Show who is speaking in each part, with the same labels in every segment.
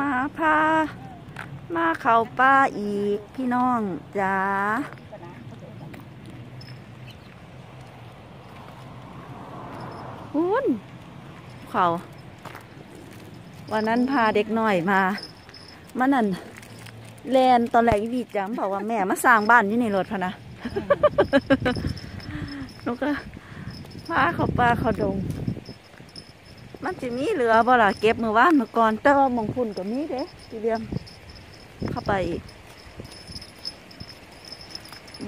Speaker 1: มาพามาเขาป้าอีกพี่น้องจ๋าคุณเขาวันนั้นพาเด็กหน่อยมามันนั่นแลนตอนแรกอีดีจังบอกว่าแม่มาสร้างบ้านอยู่ในรถพะนะหนูก็พาเขาป่าเขาดง มันจะมีเหลือบ่ล่ะเก็บมือว่านมือก่อน แต่ว่าหมองพุ่นก็มีเด้ทีเดียมเข้าไปอีก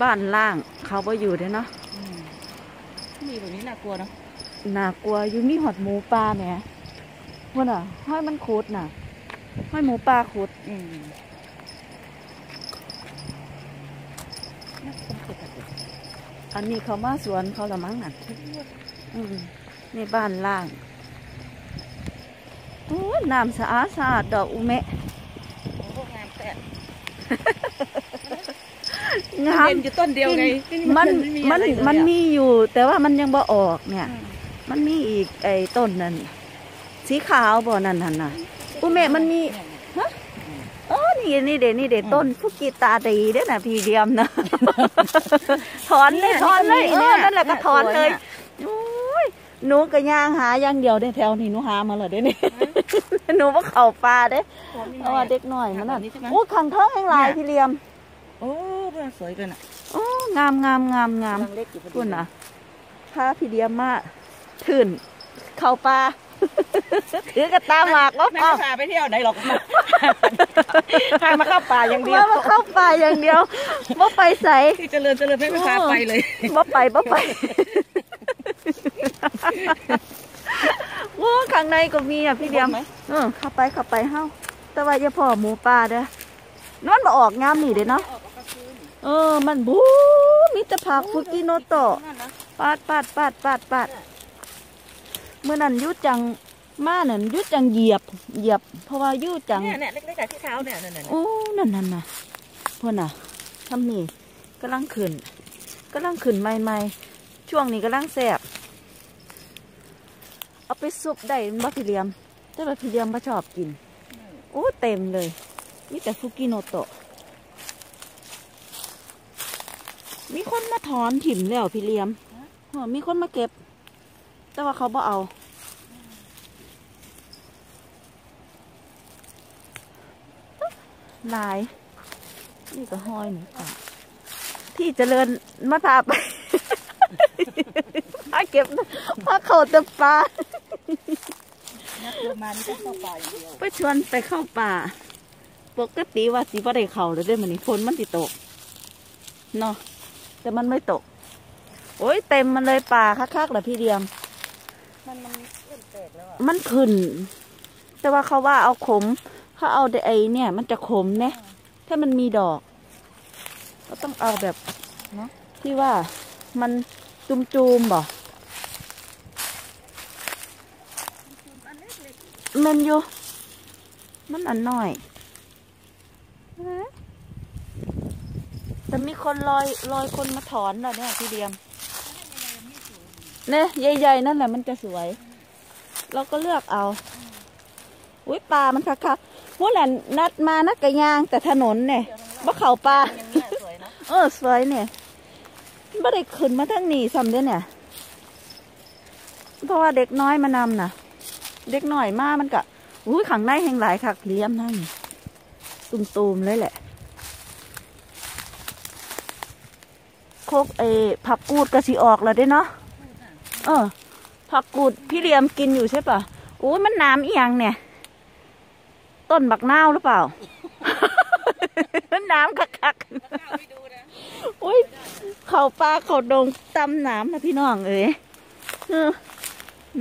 Speaker 1: บ้านล่างเขาบ่อยู่เด้เนาะ
Speaker 2: มีแบบนี้น่ากลัวเนาะ
Speaker 1: น่ากลัวอยู่มีหอดหมูปลาแหมว่าน่ะห้อยมันขุดน่ะห้อยหมูปลาขุด
Speaker 2: อืมน่าสนใจกันเลย
Speaker 1: อันนี้เขามาสวนเขาละมั้งน่ะอืมในบ้านล่าง โอ้ยน้ำสะอาดสะอาดดอกอุเมะ
Speaker 2: โอ้งามแต่
Speaker 1: งาม
Speaker 2: เห็นอยู่ต้นเดียวไง
Speaker 1: มัน
Speaker 2: ไมั
Speaker 1: น
Speaker 2: อะไรเลยอะ
Speaker 1: มันมีอยู่ แต่ว่ามันยังบ่ออกเนี่ย
Speaker 2: อืม
Speaker 1: มันมีอีกไอ้ต้นนั่นสีขาวบ่นั่นนั่นน่ะอุเมะมันมี
Speaker 2: เนี่ย
Speaker 1: โอ้นี่นี่เด็นี่เด็
Speaker 2: อืม
Speaker 1: ต้นฟุกิตาดีเด้อน่ะพี่เดียมนะถอนเลย
Speaker 2: เนี่ย
Speaker 1: ถอนเลย
Speaker 2: นี่
Speaker 1: เอ
Speaker 2: เนี่
Speaker 1: อยนั่นแหละก็
Speaker 2: เนี่ย
Speaker 1: ถอนเลย
Speaker 2: สวยอะ
Speaker 1: โอ้ย หนูก็ย่างหาอย่างเดียวได้แถวนี้หนูหามาแล้วเด้นี่หนูว่าเข้าป่าเด้
Speaker 2: โอ้นี่ไง
Speaker 1: เอาว่าเด็กหน่อยมันน่ะ
Speaker 2: แบบนี้ใช่ไหม
Speaker 1: โอ้ขังเท้องแห่งหลาย
Speaker 2: เนี่ย
Speaker 1: พี่เลียม
Speaker 2: โอ้เพื่อนสวยเลยน่ะ
Speaker 1: โอ้งามงามงามงาม
Speaker 2: กำลังเล็กอยู่พอดี
Speaker 1: คุณน่ะพาพี่เดียมมาถื่นเข้าป่าถือกระตาหมากก็
Speaker 2: ไม่
Speaker 1: พอ
Speaker 2: ได้พาไปเที่ยวไหนหรอกมาพามาเข้าป่าอย่างเดียว
Speaker 1: ว่ามาเข้าป่าอย่างเดียวว่าไปใส่
Speaker 2: ที่เจริญเจริญไม่ไปพาไปเลย
Speaker 1: บ่ไปบ่ไป โอ้ข้างในก็มีอะพี่เดียม
Speaker 2: ไหม
Speaker 1: เออเข้าไปเข้าไปเฮ้าแต่ว่าอย่าพ่อหมูป่าเด้อนอนมาออกงามนี่เด้เนาะเออ มันบูมีแต่ผักฟุกิโนโตะ
Speaker 2: นั่นนะ
Speaker 1: ปาดปาดปาดปาดปาดเมื่อนั้นยุจังมานั่นยุจังเหยียบเหยียบ เพราะว่ายุจัง
Speaker 2: เนี่ยเนี่ยเล็กๆแต่ที่เท้าเนี่ยนั่นน่ะ
Speaker 1: โอ้นั่นนั่นน่ะพวกน่ะทำนี่กำลังขึ้นกำลังขึ้นใหม่ๆช่วงนี้กำลังแสบเอา ไปซุปได้บ่พี่เลียม แต่ว่าพี่เลียมบ่ชอบกิน โอ้เต็มเลยมีแต่ฟุกิโนโตะมีคนมาถอนถิ่มแล้วพี่เลียมมีคนมาเก็บ แต่ว่าเขาบ่เอา หลาย นี่ก็ห้อยหนูป่าที่เจริญมาพาไปพาเก็บพาเขาต่ปลา
Speaker 2: น่ากลัวมานี่ต้องเข้าป่าอย่างเดียว
Speaker 1: ไปชวนไปเข้าป่า ปกติว่าสิบ่ได้เข้าเลยได้มันนี่ฝนมันติตกเนาะแต่มันไม่ตก โอ้ยเต็มมันเลยป่าคักๆเลยพี่เดียม
Speaker 2: มันมันเริ่มแตกแล้วอะ
Speaker 1: มันขึ้น แต่ว่าเขาว่าเอาขมเขาเอาแต่ไอเนี่ย มันจะขมเนี่ยถ้ามันมีดอก ก็ต้องเอาแบบ
Speaker 2: เนาะ
Speaker 1: ที่ว่ามันจุมจูมๆบ่ มันอยู่ มันอันน้อย แต่มีคนลอยลอยคนมาถอนแล้วเนี่ยพี่เดียมเนี่ยใหญ่ๆนั่นแหละมันจะสวย เราก็เลือกเอา อุ้ยปลามันคักๆพวกนั้นนัดมานัดกระยางแต่ถนนเนี่ยว่าเขาปลา
Speaker 2: อย่างเงี้ยสวยนะ
Speaker 1: เออสวยเนี่ยไม่ได้ขึ้นมาทั้งนี้ซ้ำเด้อเนี่ย เพราะว่าเด็กน้อยมานำน่ะ เด็กหน้อยมามันก็อุ้ยขังในแห่งหลายคักเลี้ยมนั่งตุ่มๆเลยแหละโคกเออผักกูดกระสีออกแล้วด้เนาะเออ ผักกูดพี่เลียมกินอยู่ใช่ปะอุ้ยมันน้ำอียงเนี่ย ต้นบักนาวหรือเปล่า น้ำคักๆอุ้ยเขาปลาเขาดงตำน้ำนะพี่น้องเอ๋ย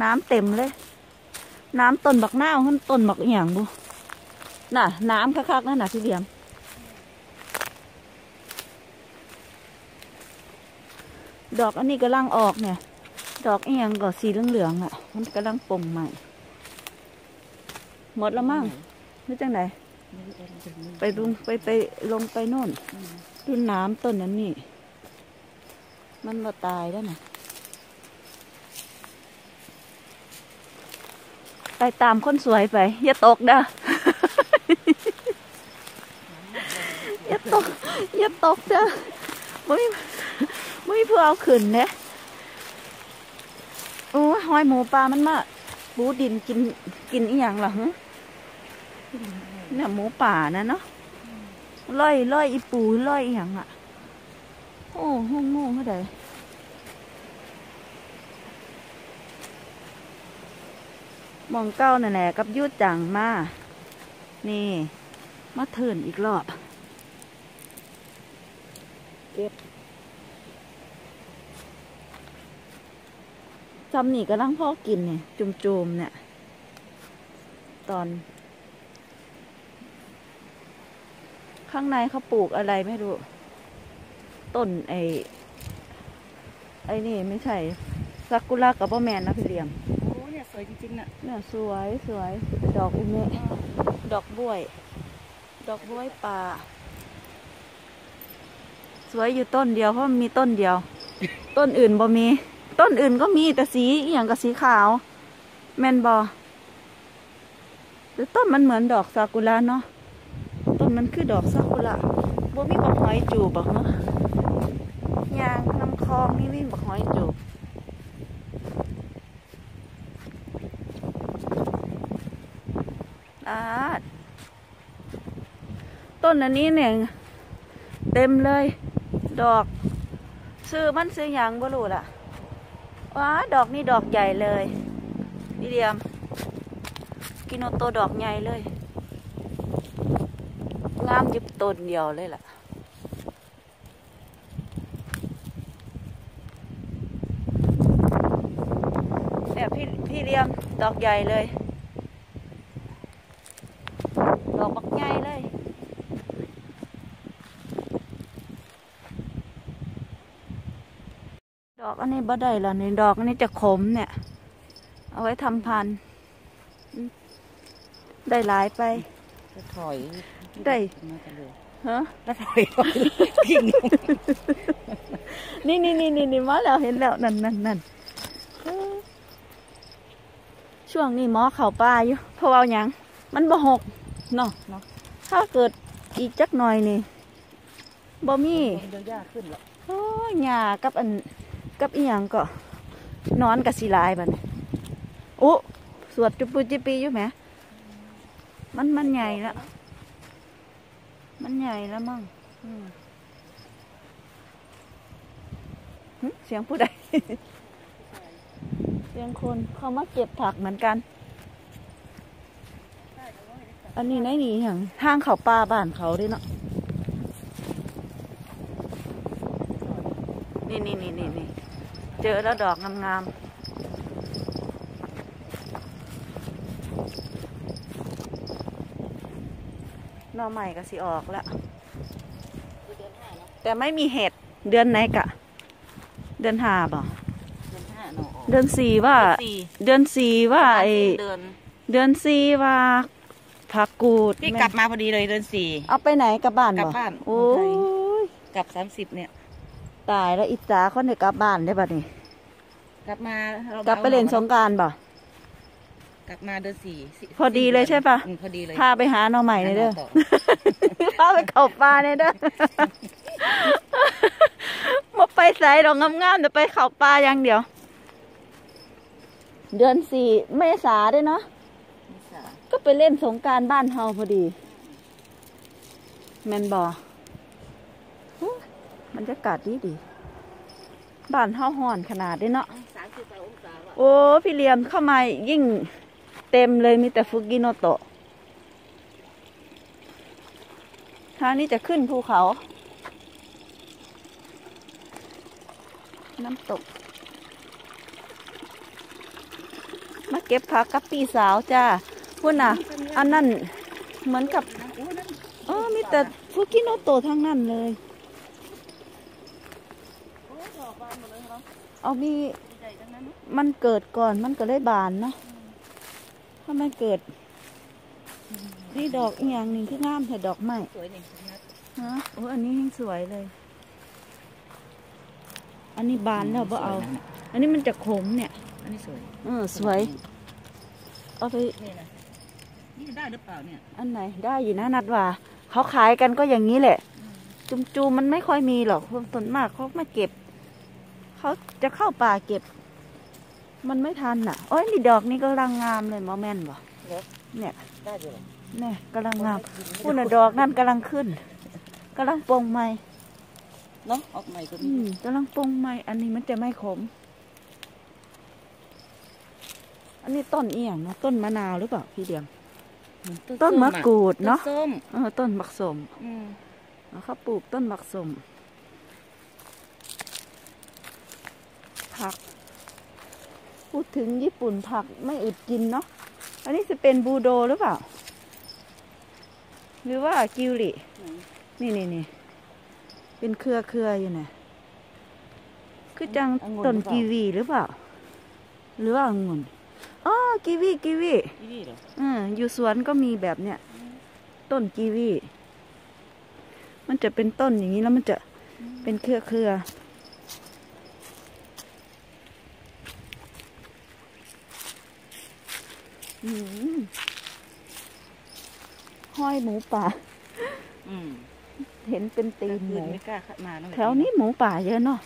Speaker 1: น้ำเต็มเลย น้ำต้นบักนาวขึ้นต้นบักอหย่างบุน่ะ น้ำคักๆนั่นน่ะพี่เดียมดอกอันนี้กำลังออกเนี่ย ดอกอหย่างก็สีเหลืองๆอะ มันกำลังปงใหม่ หมดแล้วมั้งนี่จังไหนไปลงไปไปลงไปโน่นดูน้ำต้นนั้นนี่ มันมาตายแล้วนะ ไปตามคนสวยไป อย่าตกนะอย่าตก อย่าตกเด้อไม่ไม่เพื่อเอาขืนเนี่ยโอ้หอยหมูปลามันมาบูดินกินกินอีหยังหรอเนี่ยหมูป่านะเนาะล่อยล่อยอีปูล่อยอีหยังอะ โอ้ห้องง่เขาได้ มองเก้านั่นแหละกับยุดจังมา นี่ มาเทินอีกรอบ เก็บจำนี่กำลังพ่อกินเนี่ย จุมๆเนี่ย ตอน ข้างในเขาปลูกอะไรไม่รู้ ต้นไอ้ ไอ้นี่ไม่ใช่ซากุระกับป้าแมนนะพี่เลียม
Speaker 2: เนี่ยสวยจริงๆน่ะ
Speaker 1: เนี่ยสวยสวยดอกอุเมะดอกบ้วย ดอกบ้วยป่า สวยอยู่ต้นเดียวเพราะมันมีต้นเดียว ต้นอื่นบ่มี ต้นอื่นก็มีแต่สีอหย่างกับสีขาว แมนบอแต่ต้นมันเหมือนดอกซากุระเนาะต้นมันคือดอกซากุระบ่มีบักหอยจูบบักเนาะยางน้ำคลองนี่มีบักหอยจูบ อาดต้นอันนี้เนี่ยเต็มเลย ดอก ซื้อมันซื้อหยังบ่รู้ล่ะว้าดอกนี่ดอกใหญ่เลยพี่เดียม กินโนโตดอกใหญ่เลย งามยิบต้นเดียวเลยล่ะเนี่ยพี่พี่เลียมดอกใหญ่เลย ดอกบักใหญ่เลย ด อกอันนี้บ่ได้ละนี่ดอกอันนี้จะขมเนี่ย เอาไว้ทำพันธุ์อืมได้หลายไป
Speaker 2: จะถอย
Speaker 1: ได้
Speaker 2: มาจะเลย
Speaker 1: ฮะ
Speaker 2: แล้วถอยกิ่ง
Speaker 1: นี่นี่นี่นี่นี่มาแล้วเห็นแล้วนั่นนั่นนั่นเออช่วงนี้หมอเข่าป่าอยู่เพราะว่าหยังมันบ่หกเนาะ
Speaker 2: เนาะ
Speaker 1: ถ้าเกิดอีกจักหน่อยนี่บ่มี
Speaker 2: เดี๋ยวยากขึ้นหรอก
Speaker 1: โอ้ยหญ้ากับอัน กับอีหยังก็นอนกับสีลายบัดนี้โอ้สวดจุปุจิปีอยู่ไหมมันมันใหญ่แล้วมันใหญ่แล้วมั่งเสียงผู้ใดเสียงคนเขามาเก็บผักเหมือนกัน อันนี้ไหนนี่อย่างทางเขาป่าบ้านเขาด้วยเนาะนี่นี่นี่นี่ เจอแล้วดอกงามๆหน่อใหม่ก็สิออกแล้วแต่ไม่มีเห็ดเดือนไหนกะ เดือนห้าบ่
Speaker 2: เดือนห้าเนาะ
Speaker 1: เดือนสี่ว่า
Speaker 2: สี่
Speaker 1: เดือนสี่ว่าไอ
Speaker 2: เดือน
Speaker 1: เดือนสี่ว่าผักกูด
Speaker 2: พี่กลับมาพอดีเลยเดือนสี่
Speaker 1: เอาไปไหนกลับบ้าน
Speaker 2: กลับ
Speaker 1: บ่
Speaker 2: บ้าน
Speaker 1: โอ้
Speaker 2: เมืองไทย
Speaker 1: ย
Speaker 2: กลับสามสิบเนี่ย
Speaker 1: ตายแล้วอิจฉาคนได้กลับบ้านได้บัดนี้
Speaker 2: กลับมาเรา
Speaker 1: กลับไปเล่นสงกรารบ่
Speaker 2: กลับมาเดือนสี่สิ
Speaker 1: พอดีเลยใช่ปะ
Speaker 2: อืมพอดีเลย
Speaker 1: พาไปหาหน่อใหม่เลยเด้อ
Speaker 2: ต่อ
Speaker 1: พาไปเขาป่าเนี่ยเด้อมาไปใส่ดอกงามๆเดี๋ยวไปเขาป่าอย่างเดียว เดือนสี่เมษาด้วยเนาะ
Speaker 2: นิสา
Speaker 1: ก็ไปเล่นสงกรารบ้านเฮาพอดี แมนบอ มันจะกาศดีดีบ้านเฮาห่อนขนาดนี้เนาะ
Speaker 2: สามสิบกว่าองศาว่ะ
Speaker 1: โอ้พี่เหลียมเข้ามายิ่งเต็มเลยมีแต่ฟุกิโนโตะทางนี้จะขึ้นภูเขา น้ำตก มาเก็บผักกับปีสาวจ้าพุ่นน่ะ อันนั้นเหมือนกับ
Speaker 2: โอ้นั่น
Speaker 1: เออมีแต่ฟุกิโนโตะทั้งนั้นเลย
Speaker 2: โอ้ดอกบานหมดเลย เหรอ
Speaker 1: เอามี
Speaker 2: ใหญ่ทั้งนั้นเนอะ
Speaker 1: มันเกิดก่อนมันก็เลยบานเนาะถ้ามันเกิด นี่ดอกอีกอย่างหนึ่งที่งามแต่ดอกไม้
Speaker 2: สวยนี่นัด
Speaker 1: ฮะโอ้อันนี้ยังสวยเลย อันนี้บานแล้วบ่เอา
Speaker 2: สวยนะ
Speaker 1: อันนี้มันจะขมเนี่ย
Speaker 2: อันนี้สวย
Speaker 1: เออสวย เอาไป
Speaker 2: นี่นะนี่ได้หรือเปล่าเนี่ย
Speaker 1: อันไหนได้อยู่นะนัดว่า เขาขายกันก็อย่างนี้แหละ
Speaker 2: อ
Speaker 1: จุมจูมันไม่ค่อยมีหรอกคนส่วนมากเขามาเก็บ เขาจะเข้าป่าเก็บ มันไม่ทันน่ะโอ้ยนี่ดอกนี่กำลังงามเลยหมอแม่นบ่
Speaker 2: เหรอ
Speaker 1: เนี่ย
Speaker 2: ได้อยู่เหรอ
Speaker 1: เนี่ยกำลังงามพูดน่ะดอกนั่นกำลังขึ้นกำลังปลงใหม่
Speaker 2: เนาะออกใหม่ก็
Speaker 1: อื
Speaker 2: มี
Speaker 1: มกำลังปลงใหม่อันนี้มันจะไม่ขม อันนี้ต้นเอียงเนาะต้นมะนาวหรือเปล่าพี่เดียมต้นมะกรูดเนาะ
Speaker 2: ต้ส้ม
Speaker 1: เออต้นบักสม
Speaker 2: อืม
Speaker 1: เขาปลูกต้นบักสม ผัก พูดถึงญี่ปุ่นผักไม่อึดกินเนาะ อันนี้จะเป็นบูโดหรือเปล่า หรือว่ากิวรินี่นี่นี่ เป็นเครือเครืออยู่เนี่ยคือจังต้นกีวีหรือเปล่า หรือว่าองุ่นอ๋อกีวีกีวี
Speaker 2: ที่นี่เหรอ
Speaker 1: อืมอยู่สวนก็มีแบบเนี้ย ต้นกีวี มันจะเป็นต้นอย่างนี้แล้วมันจะเป็นเครือเครืออืม ห้อยหมูป่า
Speaker 2: อืม
Speaker 1: เห็นเป็นตี
Speaker 2: กลาง
Speaker 1: นห
Speaker 2: คืน
Speaker 1: มู
Speaker 2: ไม่กล้าเข้ามานะ
Speaker 1: แถวนี้หมูป่าเยอะเนาะ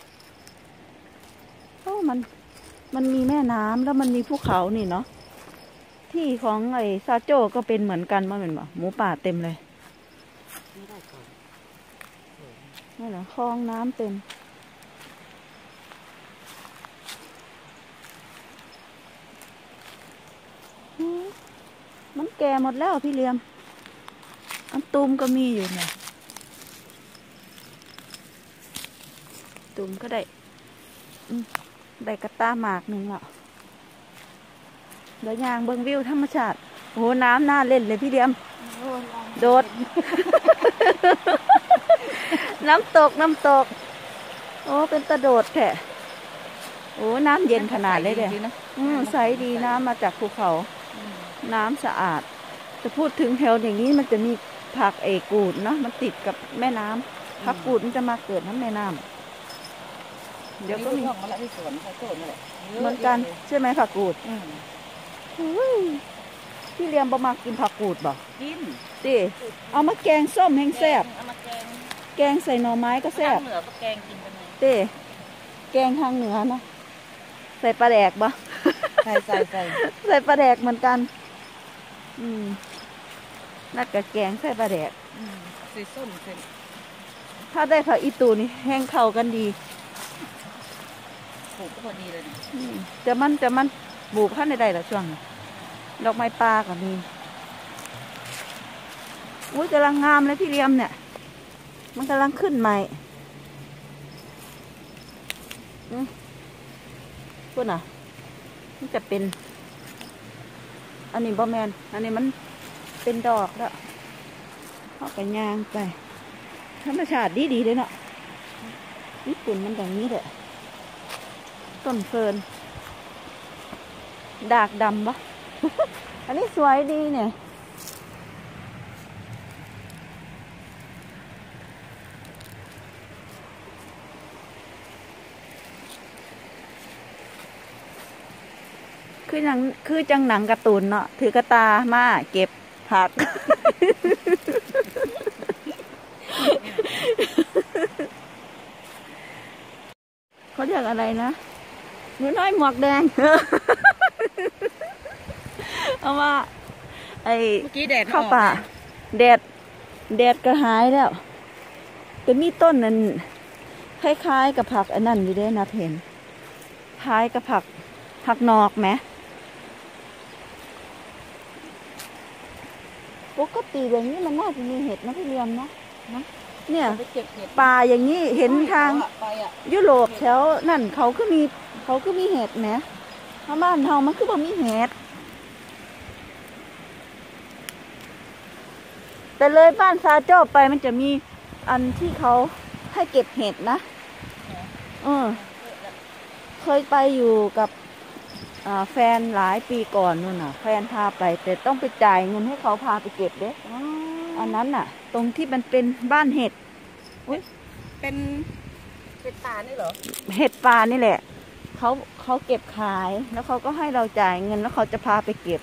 Speaker 1: เพราะมัน มันมีแม่น้ำแล้วมันมีภูเขานี่เนาะ ที่ของไอ้ซาโจ้ก็เป็นเหมือนกันมาเป็นบ่หมูป่าเต็มเลย
Speaker 2: ไม่ได้ก่อน
Speaker 1: นี่นเหรอคลองน้ำเต็ม หืมมันแก่ หมดแล้วพี่เลียมอันตูมก็มีอยู่เนี่ยตูมก็ได้อืมได้กระตาหมากหนึ่งแล้วเดี๋ยวยางเบิงวิวธรรมชาติโอ้โหน้ำน่าเล่นเลยพี่เลียม โดด น้ำตกน้ำตก โอ้เป็นตะโดดแค่โอ้น้ำเย็นขนาดเลยเด้
Speaker 2: ดีนะ
Speaker 1: อืมใสดีน้ำมาจากภูเขา น้ำสะอาด จะพูดถึงแถวอย่างนี้มันจะมีผักเอกูดเนาะมันติดกับแม่น้ำผักกูดมันจะมาเกิดน้ำแม่น้ำเดี๋ยวก็มี
Speaker 2: ห้องมาแล้วที่สวนเขาโซนนั่นแหละ
Speaker 1: เหมือนกันใช่ไหมผักกูด
Speaker 2: อืม
Speaker 1: อุ้ยพี่เลี้ยมบ่มากินผักกูดบ่
Speaker 2: กิน
Speaker 1: ดิเอามาแกงส้มแห้งแซ่บ
Speaker 2: เอามาแกง
Speaker 1: แกงใส่หน่อไม้ก็แซ่บ
Speaker 2: ภาคเหนือก็แกงกินกันเลย
Speaker 1: เต้แกงทางเหนือเนาะใส่ปลาแดกบ่
Speaker 2: ใส่ใส่ใส่
Speaker 1: ใส่ปลาแดกเหมือนกัน อืมนัดกับแกงใส่ปลาแดก
Speaker 2: อืมใส่ส้มใส่
Speaker 1: ถ้าได้ผักอีตูนี่แห้งเข้ากันดี
Speaker 2: ปลูกก็พอดีเลยเนี่ย
Speaker 1: อืมแต่มันแต่มันปลูกพันธุ์ใดๆละช่วงนี้ดอกไม้ปลาก็มีอุ้ยกำลังงามเลยพี่เลียมเนี่ย มันกำลังขึ้นใหม่อืมพูดน่ะ มันจะเป็น อันนี้บอแมนอันนี้มันเป็นดอกแล้วเขาไปยางไปธรรมชาติดีดีเลยเนาะญี่ปุ่นมันอย่างนี้แหละต้นเฟิร์นดากดำปะ อันนี้สวยดีเนี่ย คือหนังคือจังหนังการ์ตูนเนาะถือกระตามาเก็บผัก เขาเรียกอะไรนะหนูน้อยหมวกแดง เอามาไอ
Speaker 2: เมื่อกี้แดด
Speaker 1: เข้าป่า แดด แดดก็หายแล้วแต่มีต้นนั้นคล้ายๆกับผักอันนั้นอยู่เด้นะเพนคล้ายกับผักผักนอกไหม ปกติอย่างนี้มันน่าจะมีเห็ดนะพี่เรียมนะนะเนี่ย
Speaker 2: ไปเก็บเห็ด
Speaker 1: ป่าอย่างนี้เห็นทาง
Speaker 2: ไปอะ
Speaker 1: ยุโรปแถวนั่นเขาก็มีเขาก็มีเห็ดแหมถ้าบ้านเฮามันคือบ่มีเห็ดแต่เลยบ้านซาโจ้ไปมันจะมีอันที่เขาให้เก็บเห็ดนะเออเคยไปอยู่กับอ่า แฟนหลายปีก่อนนู่นน่ะ แฟนพาไป แต่ต้องไปจ่ายเงินให้เขาพาไปเก็บเด้อันนั้นน่ะ ตรงที่มันเป็นบ้านเห็ด
Speaker 2: เป็นเป็นตานี่เหรอ
Speaker 1: เห็ดป่านี่แหละ เขาเขาเก็บขาย แล้วเขาก็ให้เราจ่ายเงินแล้วเขาจะพาไปเก็บ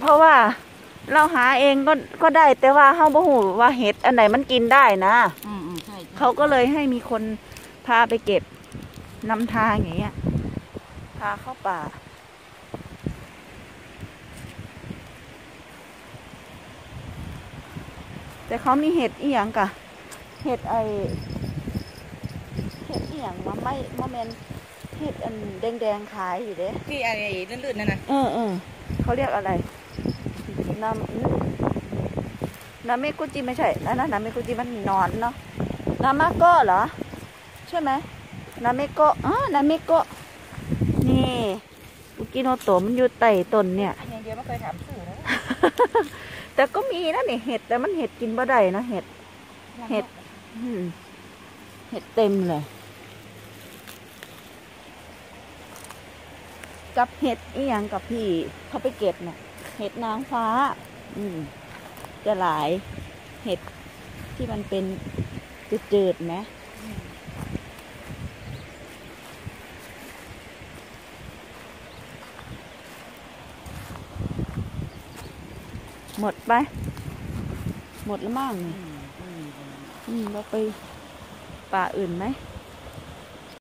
Speaker 1: เพราะว่าเราหาเองก็ก็ได้ แต่ว่าเฮาบ่ฮู้ว่าเห็ดอันไหนมันกินได้นะ
Speaker 2: อืมอืมใช่ใช่
Speaker 1: เขาก็เลยให้มีคน พาไปเก็บนำทางอย่างเงี้ย พาเข้าป่า แต่เขามีเห็ดอีหยังกะเห็ดไอเห็ดอีหยังวะไม่มะเมนเห็ดอันแดงๆขายอยู่เด้
Speaker 2: ที่ไอ้ลื่นๆนั่นนะ
Speaker 1: เออเออเขาเรียกอะไรน้ำน้ำเมกุจิไม่ใช่นะนะน้ำเมกุจิมันหนอนเนาะน้ำมาโก้เหรอ ใช่ไหมน้ำเมโกะอ๋อน้ำเมโกะนี่อุกิโนโตะมันอยู่ใต้ต้นเนี่ย
Speaker 2: อันอย่างเดียวไม่เคยถามสื่อนะ
Speaker 1: แต่ก็มีนะนี่เห็ดแต่มันเห็ดกินบ่ได้นะเห็ด เห็ดอืมเห็ดเต็มเลย กับเห็ดอีหยังกับพี่เขาไปเก็บเนี่ยเห็ดนางฟ้า อืม จะหลายเห็ดที่มันเป็นจืดๆไหม หมดไป หมดแล้วมั่งนี่
Speaker 2: อืม
Speaker 1: เราไปป่าอื่นไหม